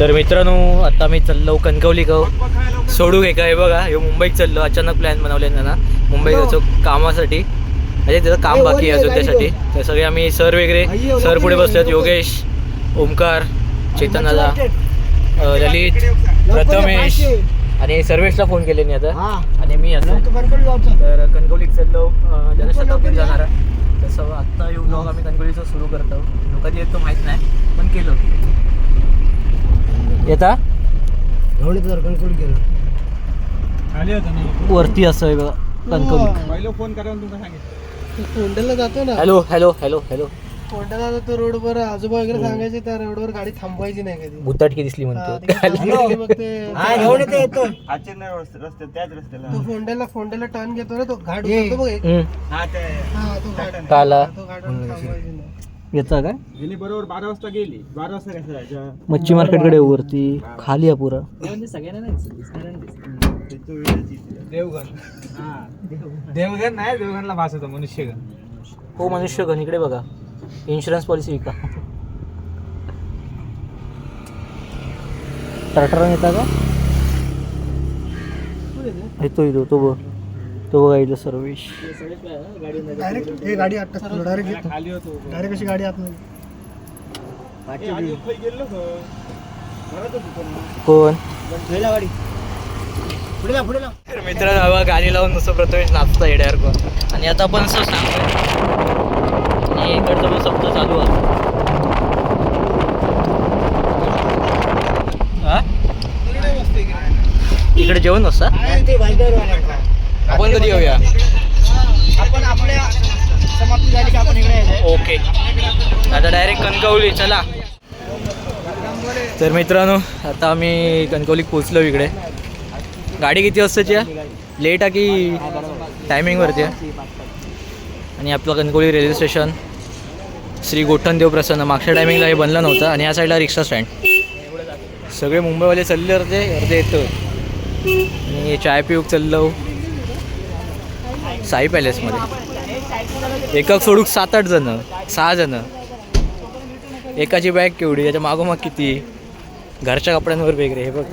तर मित्रांनो आता मी चाललो कणकवली गाव. सोडू घे काय बघा हे मुंबईत चाललो अचानक प्लॅन बनवले ना मुंबईत जायचो कामासाठी. म्हणजे त्याचं काम बाकी आहे अजून त्यासाठी. तर सगळे आम्ही सर वगैरे सर पुढे बसलेत योगेश ओमकार चेतन दादा अ, ललित प्रथमेश आणि सर्वेशला फोन केले मी आता. आणि मी असं. तर कणकवलीत चाललो अ, जनशताब्दीत जाणार आहे. तसं आत्ता येऊ आम्ही कणकवलीचं सुरू करतो. कधी येतो माहीत नाही पण केलं. येता? वरती असं आहे बघा कणकवली. फोन करा तुमका सांगितलं फोंड्याला जातो ना? Hello hello hello hello. फोंड्याला जातो रोडवर आजोबा वगैरे सांगायचे त्या रोडवर गाडी थांबवायची नाही कधी. भुताटकी दिसली हा, म्हणतो तिकडे थांबली मग ते आजचे नाही रस्ते रस्ते त्याच रस्त्याला. तो फोंड्याला फोंड्याला टर्न घेतो ना तो घाट उतरतो बघ एक. हम्म. हा ते हा, तो घाट काला. तो घाटावर थांबवायची नाही. येता काय? गेली बरोबर बारा वाजता गेली. बारा वाजता कसं जायचं मच्छी मार्केटकडे वरती खाली आहे पुरा. देवगण. देवगण नाही देवगणला भास होतो मनुष्यगण. हो मनुष्य घन इकडे बघा. इन्शुरन्स पॉलिसी विका. ट्रॅक्टर येता का? येतो येतो तो बघ. तो बघा इथं सर्वेश. डायरेक्ट हे गाडी आत टाकतो डायरेक्ट घेतो खाली होतो डायरेक्ट अशी गाडी आत हो. कोण? गाडी. पुढे ला पुढे ला तर मित्रांनो हवा गाडी लावून नुसतं प्रथमेश नाचता येड्यावर आणि आता पण असं सांगतो आणि इकडचं पण शब्द चालू आहे. हा? इकडे. जेवण नसता आपण कधी येऊया? आपण आपल्या समाप्ती झाली की आपण इकडे यायचं. ओके. आता डायरेक्ट कणकवली चला. तर मित्रांनो आता आम्ही कणकवलीत पोचलो इकडे. गाडी किती वाजताची आहे? लेट आहे की टायमिंगवरती आहे? आणि आपलं कणकवली रेल्वे स्टेशन श्री गोठण देव प्रसन्न. मागच्या टायमिंगला हे बनलं नव्हतं आणि या साईडला रिक्षा स्टँड सगळे मुंबईवाले चालले अर्धे अर्धे येतो. आणि चाय पिऊक चाललो. साई पॅलेसमध्ये एकक सोडूक सात आठ जण सहा जण. एकाची बॅग केवढी याच्या मागोमाग किती? घरच्या कपड्यांवर वगैरे हे बघ.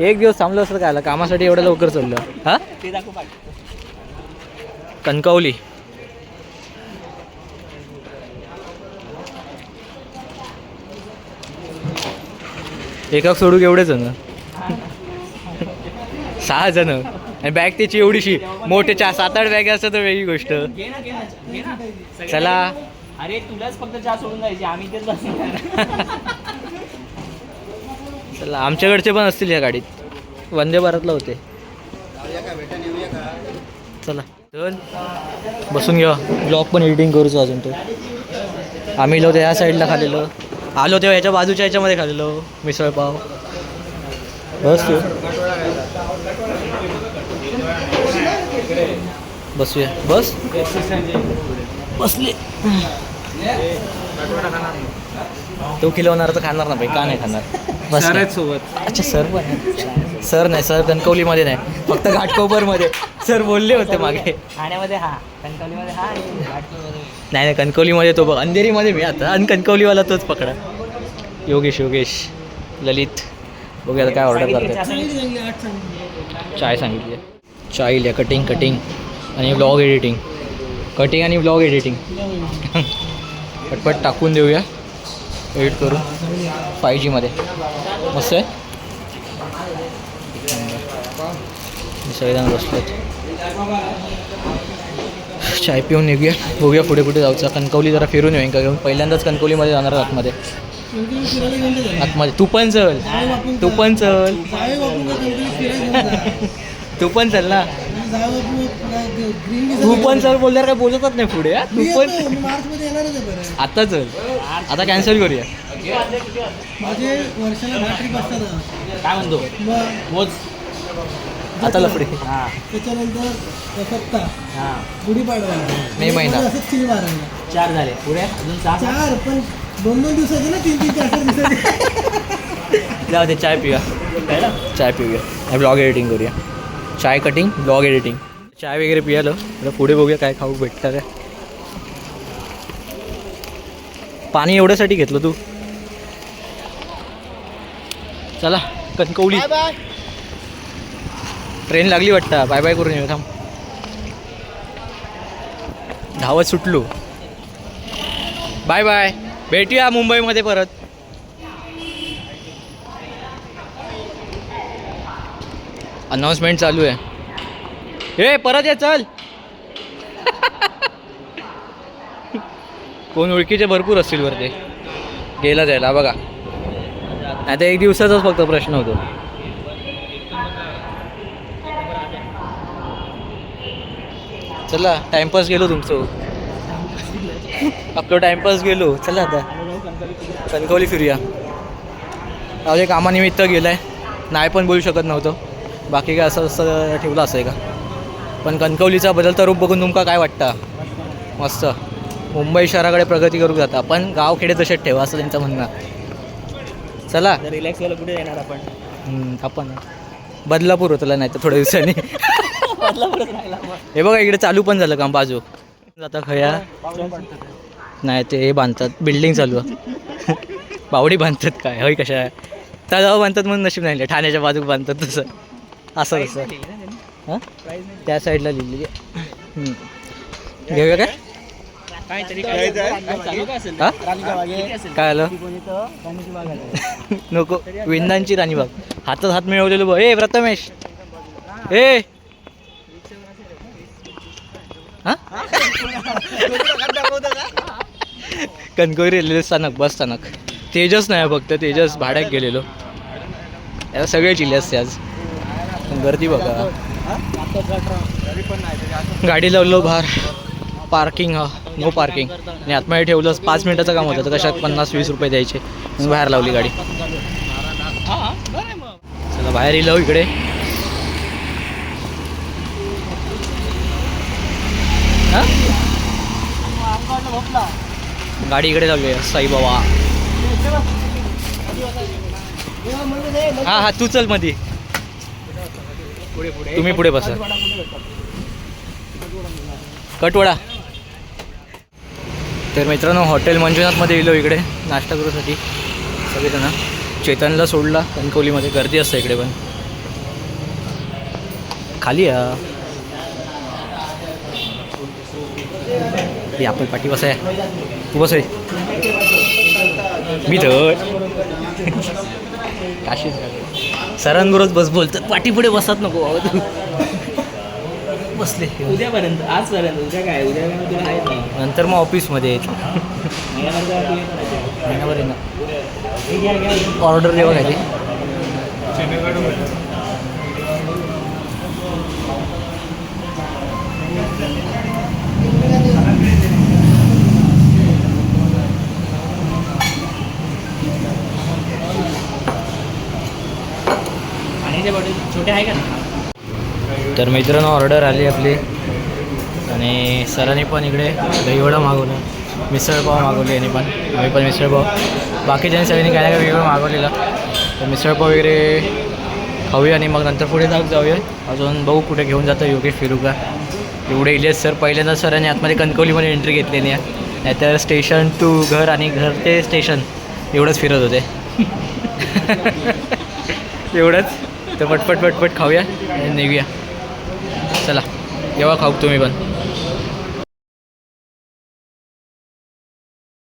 एक दिवस थांबलं असतं काय कामासाठी एवढं लवकर चाललं हा? कणकवली. एका सोडूक एवढे जण. सहा जण. आणि बॅग त्याची एवढीशी मोठे चार सात आठ बॅग असतात तर वेगळी गोष्ट. चला. अरे तुलाच फक्त चहा सोडून जायची आम्ही तेच चला आमच्याकडचे पण असतील या गाडीत. वंदे भारतला होते. चला. चल बसून घ्या. ब्लॉग पण एडिटिंग करूचो अजून तो. आम्ही लोक या साईडला खाल्लेलो आलो तेव्हा याच्या बाजूच्या याच्यामध्ये खाल्लेलो मिसळपाव बस तू. बसूया. बस? बसले. तो खिलवणार तर खाणार ना भाई का नाही खाणार? बस. सोबत. अच्छा सर पण. सर नाही सर कणकवलीमध्ये नाही. फक्त घाटकोपरमध्ये. सर बोलले होते मागे. ठाण्यामध्ये हा. कणकवलीमध्ये हा. नाही नाही कणकवलीमध्ये तो बघ. अंधेरीमध्ये मी आता. आणि कणकवलीवाला तोच पकडा. योगेश योगेश. ललित. बघूया आता काय ऑर्डर करतात. सांगितली. चाय सांगितली. चाय लिहा कटिंग कटिंग आणि ब्लॉग एडिटिंग कटिंग आणि ब्लॉग एडिटिंग पटपट टाकून देऊया. एडिट करून. फाय जीमध्ये मस्त आहे? सगळेजण बसलेत चाय पिऊन निघूया. बघूया पुढे कुठे जाऊचं. कणकवली जरा फिरून येऊ. का घेऊन. पहिल्यांदाच कणकवलीमध्ये जाणार आतमध्ये. आतमध्ये. तू पण चल. तू पण चल. तू पण चल ना. तू पण चल बोलल्यावर काय बोलतच नाही पुढे हा? तू पण मार्च मध्ये येणारच आहे बरं आता चल. आता कॅन्सल करूया. माझे वर्षाला दहा ट्रिप असतात. काय म्हणतो? मग मोज. आता लफडे. हा. त्याच्यानंतर सप्ताह हा. गुढीपाडवा. मे महिना. असंच चिल मारायला. चार झाले. पुढे? अजून सहा? चार पण दोन दोन दिवसाचे ना तीन तीन चार चार दिवसाचे. जाऊ दे चाय पिऊया. चाय पिऊया. ब्लॉग एडिटिंग करूया. चाय कटिंग ब्लॉग एडिटिंग चाय वगैरे पियालो. आता पुढे बघूया काय खाऊ भेटतं काय. पाणी एवढ्यासाठी घेतलं तू. चला कणकवली. ट्रेन लागली वाटतं. बाय बाय करून येऊ थांब. धावत सुटलो. बाय बाय भेटूया मुंबईमध्ये परत. अनाऊन्समेंट चालू आहे. ए परत ये चल. कोण ओळखीचे भरपूर असतील वरते गेला जायला बघा. आता एक दिवसाचाच फक्त प्रश्न होतो. चला टाइमपास गेलो तुमचं. आपलं टाइमपास गेलो. चला आता. कणकवली फिरूया. अरे कामानिमित्त गेलाय. नाही पण बोलू शकत नव्हतं. बाकी काय असं असं ठेवलं असं आहे का? पण कणकवलीचा बदलता रूप बघून तुमका काय वाटतं? मस्त. मुंबई शहराकडे प्रगती करू जाता पण गाव खेडे तसेच ठेवा असं त्यांचं म्हणणं. चला. रिलॅक्स व्हायला कुठे येणार आपण. आपण. बदलापूर होतला नाही तर थोड्या दिवसांनी. हे बघा इकडे चालू पण झालं काम बाजू. आता खया. नाही ते हे बांधतात. बिल्डिंग चालू आहे. बावडी बांधतात काय? हय कशा? तलाव बांधतात म्हणून नशीब नाही. ठाण्याच्या बाजूक बांधतात तसं. असं कसं हां? त्या साईडला लिहिलेली आहे. घेऊया काय? काय आलं? नको. विंदांची राणीबाग हातात हात मिळवलेलो बघ. ए प्रथमेश. ए. हा? रेल्वे स्थानक बस स्थानक. तेजस नाही हो फक्त तेजस भाड्यात गेलेलो. याला सगळे जिल्हे असते आज. गर्दी बघा. गाडी लावलो बाहेर. पार्किंग हा. नो पार्किंग आणि आतमध्ये ठेवलं पाच मिनिटाचं काम होतं तर कशात पन्नास वीस रुपये द्यायचे. बाहेर लावली गाडी. चला बाहेर येलो इकडे. गाडी इकडे लावली साई साईबाबा हा हा तू चलमध्ये तुम्ही पुढे बसा. कटवडा. तर मित्रांनो हॉटेल मंजुनाथमध्ये येलो इकडे नाश्ता करूसाठी. सगळेजण. चेतनला सोडला कणकवलीमध्ये. गर्दी असते इकडे पण. खाली या. आपण पाठी बसाय. तू बस मी तर काशीच सरांबरोबर बस बोलतात पाठी पुढे बसत नको बाबा तू. बसले. उद्यापर्यंत आजपर्यंत उद्या काय उद्या काय तुला आहेत ना नंतर मग ऑफिसमध्ये तू येत राहायचं. महिनाभर. ऑर्डर देवा काय ते बॉटल आहे का? तर मित्रांनो ऑर्डर आली आपली. आणि सरांनी पण इकडे दहीवडा मागवलं. मिसळपाव मागवली यांनी पण. आम्ही पण मिसळपाव बाकीच्या सगळ्यांनी काय ना काय वेगळं मागवलेलं तर मिसळपाव वगैरे खाऊया आणि मग नंतर पुढे जाऊ जाऊया. अजून बघू कुठे घेऊन जातो योगेश फिरू का एवढे इले सर. पहिल्यांदा सरांनी आतमध्ये कणकवलीमध्ये एंट्री घेतलेली आहे. नाहीतर स्टेशन टू घर आणि घर ते स्टेशन एवढंच फिरत होते. एवढंच. तर पटपट पटपट खाऊया आणि निघूया. चला जेव्हा खाऊ तुम्ही पण.